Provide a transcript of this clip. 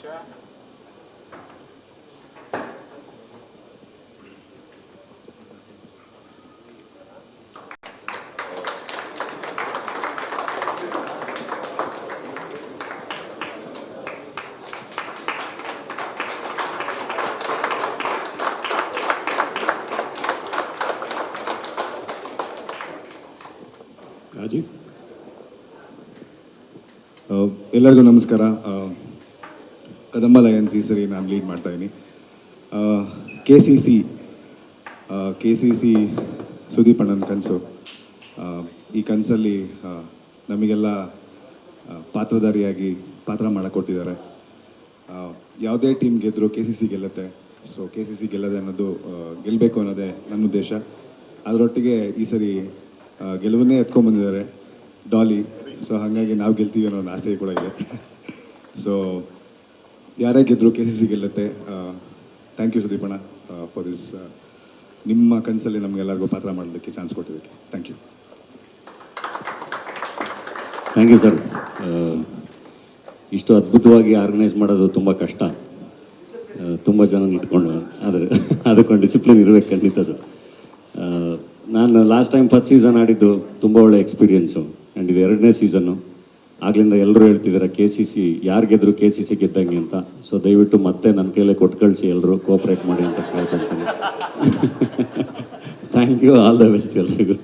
العشاء ಎಲ್ಲರಿಗೂ ನಮಸ್ಕಾರ ಕದಂಬ ಲಯನ್ಸ್ ಈ ಸರಿ ನಾನು ಲೀಡ್ ಮಾಡ್ತಾ ಇದ್ದೀನಿ K C C K C C Sudeep ಅಣ್ಣನ ಕನಸು. ಈ ಕನಸಲ್ಲಿ ನಮಗೆಲ್ಲ ಪಾತ್ರಧಾರಿಯಾಗಿ ಪಾತ್ರ ಮಾಡಿಕೊಟ್ಟಿದ್ದಾರೆ. ಯಾವುದೇ ಟೀಮ್ ಗೆದ್ದರೂ ಕೆ ಸಿ ಸಿ ಗೆಲ್ಲುತ್ತೆ. ಸೊ ಕೆ ಸಿ ಸಿ ಗೆಲ್ಲದೆ ಅನ್ನೋದು ಗೆಲ್ಲಬೇಕು ಅನ್ನೋದೇ ನನ್ನ ಉದ್ದೇಶ. ಅದರೊಟ್ಟಿಗೆ ಈ ಸರಿ ಗೆಲುವನ್ನೇ ಎತ್ಕೊಂಡ್ಬಂದಿದ್ದಾರೆ ಡಾಲಿ ಸೊ ಹಾಗಾಗಿ ನಾವು ಗೆಲ್ತೀವಿ ಅನ್ನೋ ಒಂದು ಆಸೆ ಕೂಡ ಇದೆ. ಸೊ ಯಾರೇ ಗೆದ್ದರು ಕೆ ಸಿ ಸಿ ಗೆಲ್ಲುತ್ತೆ ಥ್ಯಾಂಕ್ ಯು ಸುದೀಪಣ್ಣ ಫಾರ್ ದಿಸ್ ನಿಮ್ಮ ಕನಸಲ್ಲಿ ನಮಗೆಲ್ಲರಿಗೂ ಪಾತ್ರ ಮಾಡೋದಕ್ಕೆ ಚಾನ್ಸ್ ಕೊಟ್ಟಿದ್ದಕ್ಕೆ. Thank you thank you sir ಇಷ್ಟು ಅದ್ಭುತವಾಗಿ ಆರ್ಗನೈಸ್ ಮಾಡೋದು ತುಂಬ ಕಷ್ಟ. ತುಂಬ ಜನ ಇಟ್ಕೊಂಡು ಆದರೆ ಅದಕ್ಕೊಂದು ಡಿಸಿಪ್ಲಿನ್ ಇರಬೇಕು ಖಂಡಿತ ಸರ್ ನಾನು ಲಾಸ್ಟ್ ಟೈಮ್ ಫಸ್ಟ್ ಸೀಸನ್ ಆಡಿದ್ದು ತುಂಬ ಒಳ್ಳೆ ಎಕ್ಸ್ಪೀರಿಯೆನ್ಸು ಆ್ಯಂಡ್ ಇದು ಎರಡನೇ ಸೀಸನ್ನು ಆಗ್ಲಿಂದ ಎಲ್ಲರೂ ಹೇಳ್ತಿದ್ದಾರೆ ಕೆ ಸಿ ಸಿ ಯಾರು ಗೆದ್ರು ಕೆ ಸಿ ಸಿ ಗೆದ್ದಂಗೆ ಅಂತ. ಸೊ ದಯವಿಟ್ಟು ಮತ್ತೆ ನನ್ನ ಕೈಲೇ ಕೊಟ್ಟು ಕಳಿಸಿ ಎಲ್ಲರೂ ಕೋಆಪ್ರೇಟ್ ಮಾಡಿ ಅಂತ ಕೇಳ್ಕೊಳ್ತೀನಿ. Thank you all the best ಎಲ್ರಿಗೂ.